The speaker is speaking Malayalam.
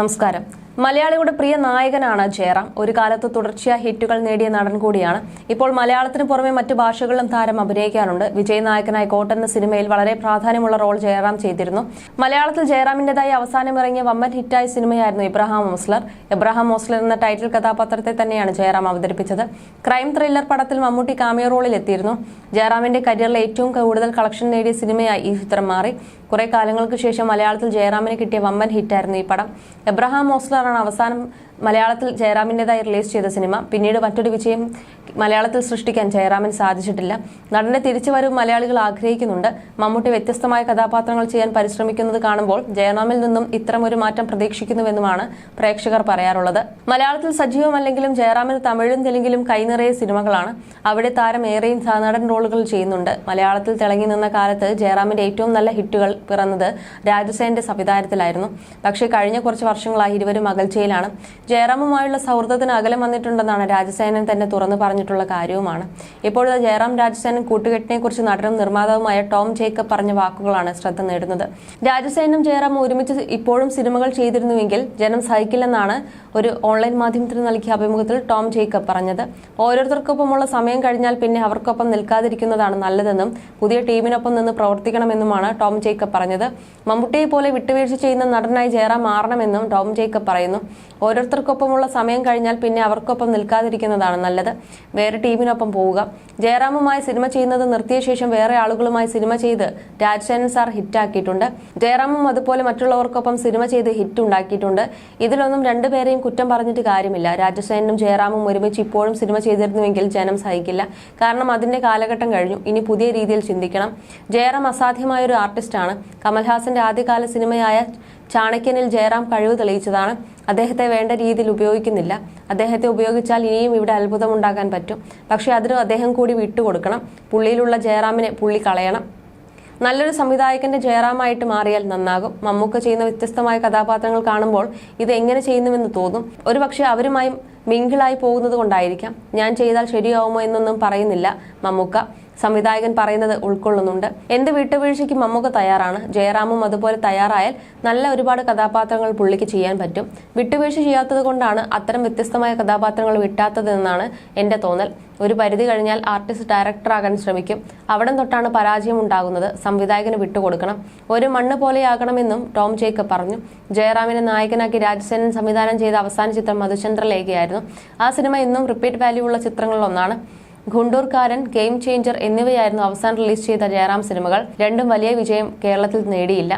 നമസ്കാരം. മലയാളിയുടെ പ്രിയ നായകനാണ് ജയറാം. ഒരു കാലത്ത് തുടർച്ചയായ ഹിറ്റുകൾ നേടിയ നടൻ കൂടിയാണ്. ഇപ്പോൾ മലയാളത്തിന് പുറമെ മറ്റു ഭാഷകളിലും താരം അഭിനയിക്കാറുണ്ട്. വിജയ് നായകനായി കോട്ടൻ എന്ന സിനിമയിൽ വളരെ പ്രാധാന്യമുള്ള റോൾ ജയറാം ചെയ്തിരുന്നു. മലയാളത്തിൽ ജയറാമിന്റേതായി അവസാനം ഇറങ്ങിയ വമ്പൻ ഹിറ്റായ സിനിമയായിരുന്നു ഇബ്രാഹാം മോസ്ലർ ഇബ്രാഹാം മോസ്ലർ എന്ന ടൈറ്റിൽ കഥാപാത്രത്തെ തന്നെയാണ് ജയറാം അവതരിപ്പിച്ചത്. ക്രൈം ത്രില്ലർ പടത്തിൽ മമ്മൂട്ടി കാമിയ റോളിൽ എത്തിയിരുന്നു. ജയറാമിന്റെ കരിയറിലെ ഏറ്റവും കൂടുതൽ കളക്ഷൻ നേടിയ സിനിമയായി ഈ ചിത്രം മാറി. കുറെ കാലങ്ങൾക്ക് ശേഷം മലയാളത്തിൽ ജയറാമിന് കിട്ടിയ വമ്പൻ ഹിറ്റായിരുന്നു ഈ പടം. എബ്രഹാം മോസ്ലറാണ് അവസാനം മലയാളത്തിൽ ജയറാമിന്റെതായി റിലീസ് ചെയ്ത സിനിമ. പിന്നീട് മറ്റൊരു വിജയം മലയാളത്തിൽ സൃഷ്ടിക്കാൻ ജയറാമൻ സാധിച്ചിട്ടില്ല. നടന്റെ തിരിച്ചുവരവ് മലയാളികൾ ആഗ്രഹിക്കുന്നുണ്ട്. മമ്മൂട്ടി വ്യത്യസ്തമായ കഥാപാത്രങ്ങൾ ചെയ്യാൻ പരിശ്രമിക്കുന്നത് കാണുമ്പോൾ ജയറാമിൽ നിന്നും ഇത്തരമൊരു മാറ്റം പ്രതീക്ഷിക്കുന്നുവെന്നുമാണ് പ്രേക്ഷകർ പറയാറുള്ളത്. മലയാളത്തിൽ സജീവമല്ലെങ്കിലും ജയറാമിന് തമിഴും തെലുങ്കിലും കൈനിറയെ സിനിമകളാണ്. അവിടെ താരം ഏറെയും സഹനടൻ റോളുകൾ ചെയ്യുന്നുണ്ട്. മലയാളത്തിൽ തിളങ്ങി നിന്ന കാലത്ത് ജയറാമിന്റെ ഏറ്റവും നല്ല ഹിറ്റുകൾ പിറന്നത് രാജസേന്റെ സംവിധാനത്തിലായിരുന്നു. പക്ഷേ കഴിഞ്ഞ കുറച്ച് വർഷങ്ങളായി ഇരുവരും അകൽച്ചയിലാണ്. ജയറാമുമായുള്ള സൗഹൃദത്തിന് അകലം വന്നിട്ടുണ്ടെന്നാണ് രാജസേനൻ തന്നെ തുറന്നു പറഞ്ഞിട്ടുള്ള കാര്യവുമാണ്. ഇപ്പോഴത്തെ ജയറാം രാജസേനൻ കൂട്ടുകെട്ടിനെ കുറിച്ച് നടനും നിർമ്മാതാവുമായ ടോം ജേക്കബ് പറഞ്ഞ വാക്കുകളാണ് ശ്രദ്ധ നേടുന്നത്. രാജസേനും ജയറാമും ഒരുമിച്ച് ഇപ്പോഴും സിനിമകൾ ചെയ്തിരുന്നുവെങ്കിൽ ജനം സഹിക്കില്ലെന്നാണ് ഒരു ഓൺലൈൻ മാധ്യമത്തിന് നൽകിയ അഭിമുഖത്തിൽ ടോം ജേക്കബ് പറഞ്ഞത്. ഓരോരുത്തർക്കൊപ്പമുള്ള സമയം കഴിഞ്ഞാൽ പിന്നെ അവർക്കൊപ്പം നിൽക്കാതിരിക്കുന്നതാണ് നല്ലതെന്നും പുതിയ ടീമിനൊപ്പം നിന്ന് പ്രവർത്തിക്കണമെന്നുമാണ് ടോം ജേക്കബ് പറഞ്ഞത്. മമ്മൂട്ടിയെ പോലെ വിട്ടുവീഴ്ച ചെയ്യുന്ന നടനായി ജയറാം മാറണമെന്നും ടോം ജേക്കബ് പറയുന്നു. ഓരോരുത്തർക്കൊപ്പമുള്ള സമയം കഴിഞ്ഞാൽ പിന്നെ അവർക്കൊപ്പം നിൽക്കാതിരിക്കുന്നതാണ് നല്ലത്. വേറെ ടീമിനൊപ്പം പോവുക. ജയറാമുമായി സിനിമ ചെയ്യുന്നത് നിർത്തിയ ശേഷം വേറെ ആളുകളുമായി സിനിമ ചെയ്ത് രാജശേനൻ സാർ ഹിറ്റാക്കിയിട്ടുണ്ട്. ജയറാമും അതുപോലെ മറ്റുള്ളവർക്കൊപ്പം സിനിമ ചെയ്ത് ഹിറ്റ് ഉണ്ടാക്കിയിട്ടുണ്ട്. ഇതിലൊന്നും രണ്ടുപേരെയും കുറ്റം പറഞ്ഞിട്ട് കാര്യമില്ല. രാജസേനും ജയറാമും ഒരുമിച്ച് ഇപ്പോഴും സിനിമ ചെയ്തിരുന്നുവെങ്കിൽ ജനം സഹിക്കില്ല. കാരണം അതിന്റെ കാലഘട്ടം കഴിഞ്ഞു. ഇനി പുതിയ രീതിയിൽ ചിന്തിക്കണം. ജയറാം അസാധ്യമായ ഒരു ആർട്ടിസ്റ്റാണ്. കമൽഹാസന്റെ ആദ്യകാല സിനിമയായ ചാണക്യനിൽ ജയറാം കഴിവ് തെളിയിച്ചതാണ്. അദ്ദേഹത്തെ വേണ്ട രീതിയിൽ ഉപയോഗിക്കുന്നില്ല. അദ്ദേഹത്തെ ഉപയോഗിച്ചാൽ ഇനിയും ഇവിടെ അത്ഭുതമുണ്ടാക്കാൻ പറ്റും. പക്ഷേ അതിന് അദ്ദേഹം കൂടി വിട്ടുകൊടുക്കണം. പുള്ളിയിലുള്ള ജയറാമിനെ പുള്ളി കളയണം. നല്ലൊരു സംവിധായകന്റെ ജയറാമായിട്ട് മാറിയാൽ നന്നാകും. മമ്മൂക്ക ചെയ്യുന്ന വ്യത്യസ്തമായ കഥാപാത്രങ്ങൾ കാണുമ്പോൾ ഇത് എങ്ങനെ ചെയ്യുന്നുവെന്ന് തോന്നും. ഒരുപക്ഷെ അവരുമായി മിങ്കിളായി പോകുന്നത് കൊണ്ടായിരിക്കാം. ഞാൻ ചെയ്താൽ ശരിയാവുമോ എന്നൊന്നും പറയുന്നില്ല മമ്മൂക്ക. സംവിധായകൻ പറയുന്നത് ഉൾക്കൊള്ളുന്നുണ്ട്. എന്ത് വിട്ടുവീഴ്ചയ്ക്ക് മമ്മൂക്ക തയ്യാറാണ്? ജയറാമും അതുപോലെ തയ്യാറായാൽ നല്ല ഒരുപാട് കഥാപാത്രങ്ങൾ പുള്ളിക്ക് ചെയ്യാൻ പറ്റും. വിട്ടുവീഴ്ച ചെയ്യാത്തത് കൊണ്ടാണ് അത്തരം വ്യത്യസ്തമായ കഥാപാത്രങ്ങൾ വിട്ടാത്തതെന്നാണ് എന്റെ തോന്നൽ. ഒരു പരിധി കഴിഞ്ഞാൽ ആർട്ടിസ്റ്റ് ഡയറക്ടർ ഡയറക്ടറാകാൻ ശ്രമിക്കും. അവിടം തൊട്ടാണ് പരാജയം ഉണ്ടാകുന്നത്. സംവിധായകന് വിട്ടുകൊടുക്കണം. ഒരു മണ്ണ് പോലെയാകണമെന്നും ടോം ജേക്കബ് പറഞ്ഞു. ജയറാമിനെ നായകനാക്കി രാജസേനൻ സംവിധാനം ചെയ്ത അവസാന ചിത്രം മധുചന്ദ്രലേഖയായിരുന്നു. ആ സിനിമ ഇന്നും റിപ്പീറ്റ് വാല്യൂ ഉള്ള ചിത്രങ്ങളിൽ ഒന്നാണ് ഗുണ്ടൂർക്കാരൻ ഗെയിം ചേഞ്ചർ എന്നിവയായിരുന്നു അവസാനം റിലീസ് ചെയ്ത ജയറാം സിനിമകൾ. രണ്ടും വലിയ വിജയം കേരളത്തിൽ നേടിയില്ല.